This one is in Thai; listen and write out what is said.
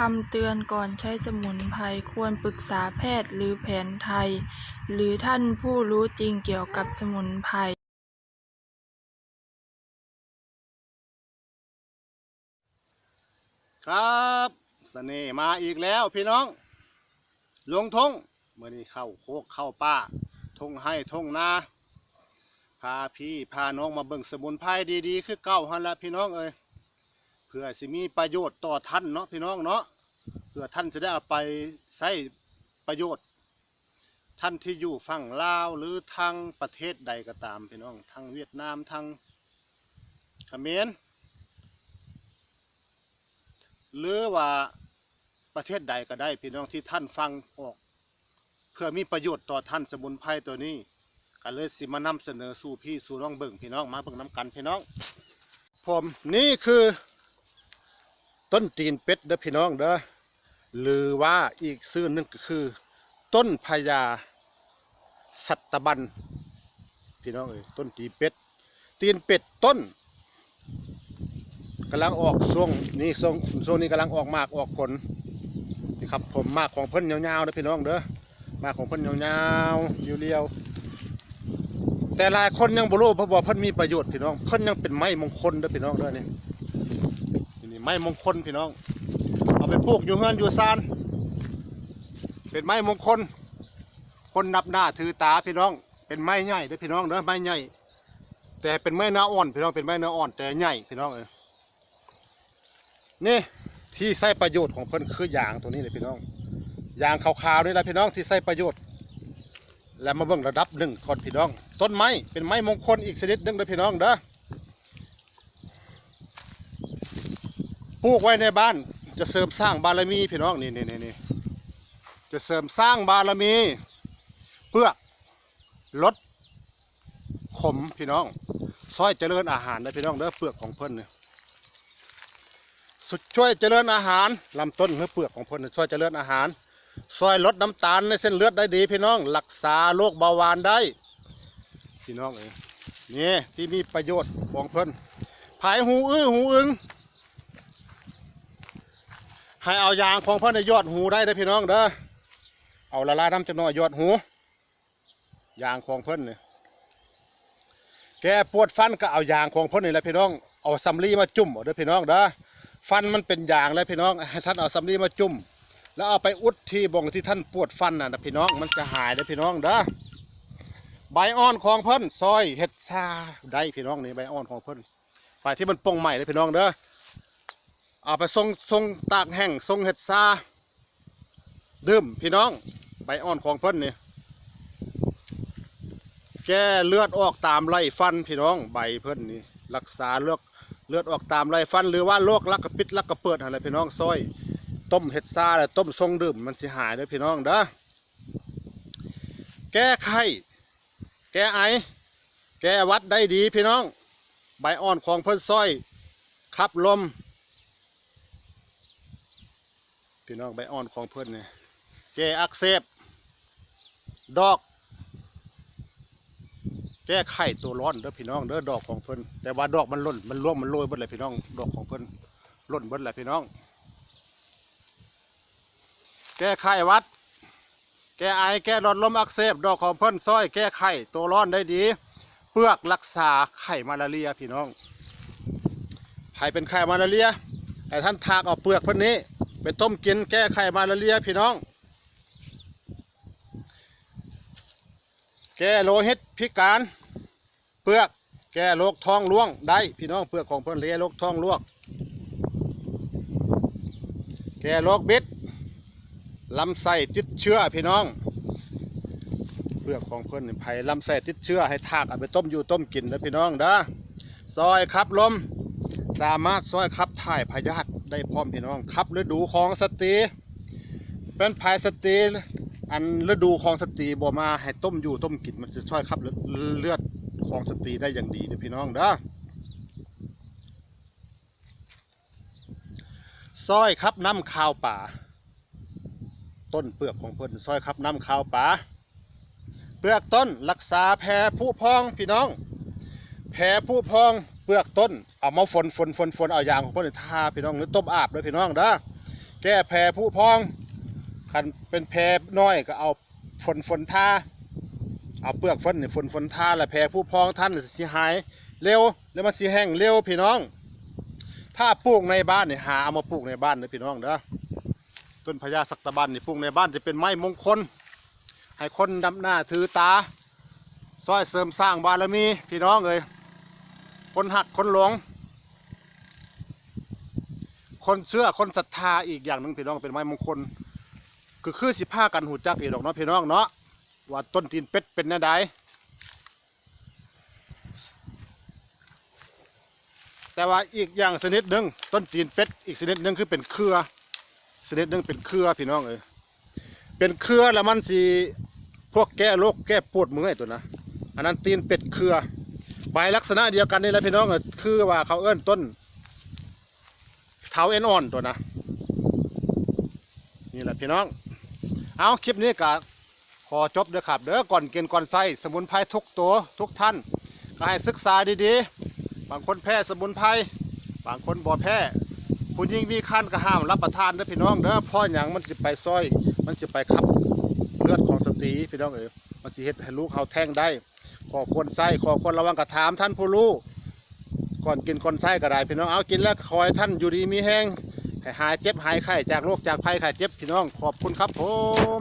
คำเตือนก่อนใช้สมุนไพรควรปรึกษาแพทย์หรือแผนไทย หรือท่านผู้รู้จริงเกี่ยวกับสมุนไพรครับเสน่ห์มาอีกแล้วพี่น้องลงทงเมื่อนี้เข้าโคกเข้าป่าทงให้ทงนาพาพี่พาน้องมาเบิ่งสมุนไพรดีๆ คือเก้าหันละพี่น้องเอ้ย พื่อสิมีประโยชน์ต่อท่านเนาะพี่น้องเนาะเพื่อท่านจะได้เอาไปใช้ประโยชน์ ท่านที่อยู่ฝั่งลาวหรือทางประเทศใดก็ตามพี่น้องทางเวียดนามทางเขมรหรือว่าประเทศใดก็ได้พี่น้องที่ท่านฟังออก เพื่อมีประโยชน์ต่อท่านสมุนไพรตัวนี้ก็เลยสิมานำเสนอสู่พี่สู่น้องเบิ่งพี่น้องมาเบิ่งน้ำกันพี่น้อง ผมนี่คือ ต้นตีนเป็ดเด้อพี่น้องเด้อหรือว่าอีกชื่อหนึงก็คือ ต้นพญาสัตบันพี่น้องเอ้ยต้นตีนเป็ด ตีนเป็ดต้นกำลังออกช่วงนี้ช่วงช่วงนี้กำลังออกมากออกผลนี่ครับผมมากของเพิ่นยาวๆนะพี่น้องเด้อมากของเพิ่นยาวๆอยู่เรียวๆแต่หลายคนยังบ่รู้เพราะว่าเพิ่นมีประโยชน์พี่น้องเพิ่นยังเป็นไม้มงคลเด้อพี่น้องเด้อนี่นี่ ไม้มงคลพี่น้อง เอาไปปลูกอยู่เฮือนอยู่ซาน เป็นไม้มงคล คนนับหน้าถือตาพี่น้อง เป็นไม้ใหญ่เด้อพี่น้องเด้อไม้ใหญ่ แต่เป็นไม้เนื้ออ่อนพี่น้องเป็นไม้เนื้ออ่อนแต่ใหญ่พี่น้องเอ้ยนี่ที่ใช้ประโยชน์ของเพิ่นคือยางตัวนี้เลยพี่น้องยางขาวๆนี่แหละพี่น้องที่ใช้ประโยชน์ แล้วมาเบิ่งระดับหนึ่งก่อนพี่น้อง ต้นไม้เป็นไม้มงคลอีกชนิดหนึ่งเลยพี่น้องเด้อ ปลูกไว้ในบ้าน จะเสริมสร้างบารมีพี่น้องนี่นี่นี่จะเสริมสร้างบารมี เพื่อลดขมพี่น้องซอยเจริญอาหารนะพี่น้องเด้อเปลือกของเพิ่นเนี่ยสุดช่วยเจริญอาหารลำต้นหรือเปลือกของเพิ่นน่ะช่วยเจริญอาหารช่วยลดน้ำตาลในเส้นเลือดได้ดี พี่น้องรักษาโรคเบาหวานได้ พี่น้องเองนี่ที่มีประโยชน์ของเพิ่นผายหูอื้อหูอึง ให้เอายางของเพิ่นในยอดหูได้เด้อพี่น้องเด้อเอาละลายน้ำจำนวนยอดหูยางของเพิ่นเนี่ยแกปวดฟันก็เอายางของเพิ่นนี่แหละพี่น้องเอาสำลีมาจุ่มเด้อพี่น้องเด้อฟันมันเป็นยางแล้วพี่น้องให้ท่านเอาสำลีมาจุ่ม แล้วเอาไปอุดที่บ่งที่ท่านปวดฟันน่ะนะพี่น้องมันจะหายเลยพี่น้องเด้อใบอ่อนของเพิ่นซอยเห็ดชาได้พี่น้องนี่ใบอ่อนของเพิ่นฝ่ายที่มันปงใหม่เลยพี่น้องเด้อ เอาไปทรงทรงตากแห้งทรงเห็ดชาดื่มพี่น้องใบอ่อนของเพิ่นนี่แก้เลือดออกตามไรฟันพี่น้องใบเพิ่นนี่รักษาเลือดเลือดออกตามไรฟัน หรือว่าโรคลักกระปิดลักกระเปิดอะไรพี่น้องซอย ต้มเห็ดซาแล้วต้มทรงดื่มมันสิหายเด้อพี่น้องเด้อแก้ไข้แก้ไอ แก้วัดได้ดีพี่น้อง ใบอ่อนของเพิ่นซอยขับลม พี่น้องใบอ่อนของเพิ่อนเนี่ยแก้อักเสบดอก แก้ไขตัวร้อนเด้อพี่น้องเด้อดอกของเพิ่อนแต่ว่าดอกมันล่นมันร่วงมันโรยเบิดเลยพี่น้อง ดอกของเพิ่อนล่นเบิดเลยพี่น้อง แก้ไขหวัด แก้ไอแก้หลอดลมอักเสบดอกของเพิ่อนซอย แก้ไขตัวร้อนได้ดี เปลือกรักษาไข้มาลาเรียพี่น้องใครเป็นไข้มาลาเรียให้ท่านทากเอาเปลือกเพิ่อนนี้ ไปต้มกินแก้ไขมาลาเรียพี่น้อง แก้โลหิตพิการเปลือกแก้โรคท้องร่วงได้พี่น้องเปลือกของเพิ่อนเลียโรคท้องร่วงแก้โรคบิดลำไส้ติดเชื้อพี่น้องเปลือกของเพิ่นนี่ไผ่ลำไส้ติดเชื้อให้ทากเอาไปต้มอยู่ต้มกินนะพี่น้องเด้อซอยขับลม สามารถซอยขับถ่ายพยาธิ ได้พร้อมพี่น้องขับฤดูของสตรีเป็นภายสตรีอันฤดูของสตรีบ่มาให้ต้มอยู่ต้มกินมันจะช่วยขับเลือดเลือดของสตรีได้อย่างดีเด้อพี่น้องเด้อซอยครับน้ำข้าวป่า ต้นเปลือกของเพิ่นซอยครับน้ำข้าวป่าเปลือกต้นรักษาแผลผู้พองพี่น้อง แผลผู้พอง เปลือกต้นเอามาฝนฝนฝนฝนเอายางของเพิ่นทาพี่น้องหรือต้มอาบเลยพี่น้องเด้อแก้แพ้ผู้พองคันเป็นแพ้น้อยก็เอาฝนฝนทาเอาเปลือกฝนเนี่ยฝนฝนทาแล้วแพ้ผู้พองท่านสิหายเร็วแล้วมันสิแห้งเร็วพี่น้อง ถ้าปลูกในบ้านเนี่ยหาเอามาปลูกในบ้านเด้อพี่น้องเด้อต้นพญาสักตะบันนี่ปลูกในบ้านจะเป็นไม้มงคล ให้คนดำหน้าถือตาซอยเสริมสร้างบารมีพี่น้องเอ้ย คนหักคนหลง คนเชื่อคนศรัทธาอีกอย่างหนึ่งพี่น้องเป็นไม้มงคลคือคือสิผ้ากันหูจักอีกดอกเนาะพี่น้องเนาะว่าต้นตีนเป็ดเป็นแนวใดแต่ว่าอีกอย่างชนิดหนึ่งต้นตีนเป็ดอีกชนิดหนึ่งคือเป็นเครือชนิดหนึ่งเป็นเครือพี่น้องเอยเป็นเครือแล้วมันสีพวกแก้โรคแก้ปวดเมื่อยตัวนะอันนั้นตีนเป็ดเครือ ใบลักษณะเดียวกันนี่แหละพี่น้องคือว่าเขาเอิ้นต้นเท้าเอ็นอ่อนตัวนะนี่แหละพี่น้อง เอาคลิปนี้กะขอจบเด้อครับเด้อก่อนกินก่อนใส่สมุนไพรทุกตัวทุกท่านก็ให้ศึกษาดีๆ บางคนแพ้สมุนไพรบางคนบ่แพ้ผู้หญิงมีคันก็ห้ามรับประทานเด้อพี่น้องเด้อเพราะหยังมันสิไปซอย มันสิไปขับเลือดของสตรีพี่น้องเอ๋ยมันสิเฮ็ดให้ลูกเฮาแท้งได้ ขอควรใส่ขอควรระวังกระถามท่านผู้รู้ก่อนกินคนไส้ก็ได้พี่น้องเอากินแล้วคอยท่านอยู่ดีมีแห้งหายเจ็บหายไข้จากโรคจากภัยไข้เจ็บพี่น้องขอบคุณครับผม